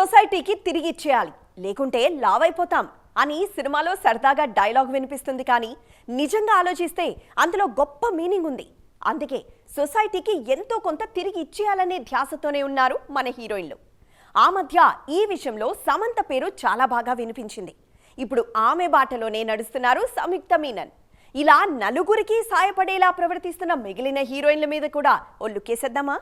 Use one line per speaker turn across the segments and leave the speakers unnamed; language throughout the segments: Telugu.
సొసైటీకి తిరిగి ఇచ్చేయాలి. లేకుంటే లావైపోతాం అని సినిమాలో సరదాగా డైలాగ్ వినిపిస్తుంది కానీ నిజంగా ఆలోచిస్తే అందులో గొప్ప మీనింగ్ ఉంది. అందుకే సొసైటీకి ఎంతో కొంత తిరిగి ఇచ్చేయాలనే ధ్యాసతోనే ఉన్నారు మన హీరోయిన్లు. ఆ మధ్య ఈ విషయంలో సమంత పేరు చాలా బాగా వినిపించింది. ఇప్పుడు ఆమె బాటలోనే నడుస్తున్నారు సంయుక్త మీనన్. ఇలా నలుగురికి సాయపడేలా ప్రవర్తిస్తున్న మిగిలిన హీరోయిన్ల మీద కూడా ఒళ్ళుకేసేద్దామా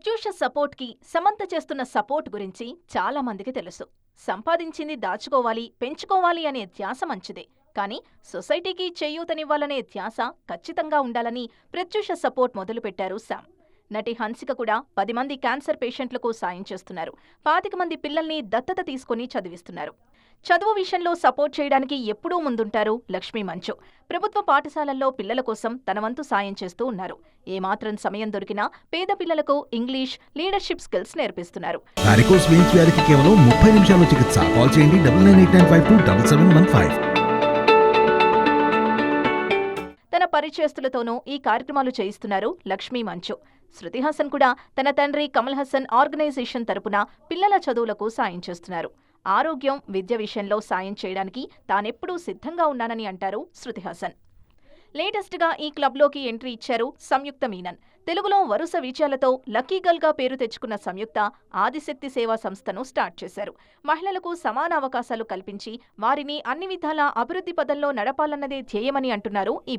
ప్రత్యూష సపోర్ట్కి సమంత చేస్తున్న సపోర్ట్ గురించి చాలా మందికి తెలుసు. సంపాదించింది దాచుకోవాలి పెంచుకోవాలి అనే ధ్యాస మంచిదే. కానీ సొసైటీకి చేయూతనివ్వాలనే ధ్యాస ఖచ్చితంగా ఉండాలని ప్రత్యూష సపోర్ట్ మొదలుపెట్టారు శామ్. నటి హన్సిక కూడా పది మంది క్యాన్సర్ పేషెంట్లకు సాయం చేస్తున్నారు. పాతిక మంది పిల్లల్ని దత్తత తీసుకుని చదివిస్తున్నారు. చదువు విషయంలో సపోర్ట్ చేయడానికి ఎప్పుడూ ముందుంటారు లక్ష్మీ మంచు. ప్రభుత్వ పాఠశాలల్లో పిల్లల కోసం తన వంతు సాయం చేస్తూ ఉన్నారు. ఏమాత్రం సమయం దొరికినా పేద పిల్లలకు ఇంగ్లీష్ లీడర్షిప్ స్కిల్స్ నేర్పిస్తున్నారు.
వారికోస్ వెయిన్స్ వ్యాధికి కేవలం ముప్పై నిమిషాల్లో చికిత్స. కాల్ చేయండి double nine eight nine five two double seven one five.
తన పరిచయస్తులతోనూ ఈ కార్యక్రమాలు చేయిస్తున్నారు లక్ష్మీ మంచు. శృతి హాసన్ కూడా తన తండ్రి కమల్ హాసన్ ఆర్గనైజేషన్ తరపున పిల్లల చదువులకు సాయం చేస్తున్నారు. ఆరోగ్యం విద్య విషయంలో సాయం చేయడానికి తానెప్పుడూ సిద్ధంగా ఉన్నానని అంటారు శృతి హాసన్. లేటెస్ట్గా ఈ క్లబ్లోకి ఎంట్రీ ఇచ్చారు సంయుక్త మీనన్. తెలుగులో వరుస విజయాలతో లక్కీ గర్ల్గా పేరు తెచ్చుకున్న సంయుక్త ఆదిశక్తి సేవా సంస్థను స్టార్ట్ చేశారు. మహిళలకు సమాన అవకాశాలు కల్పించి వారిని అన్ని విధాలా అభివృద్ధి పదంలో నడపాలన్నదే ధ్యేయమని అంటున్నారు ఈ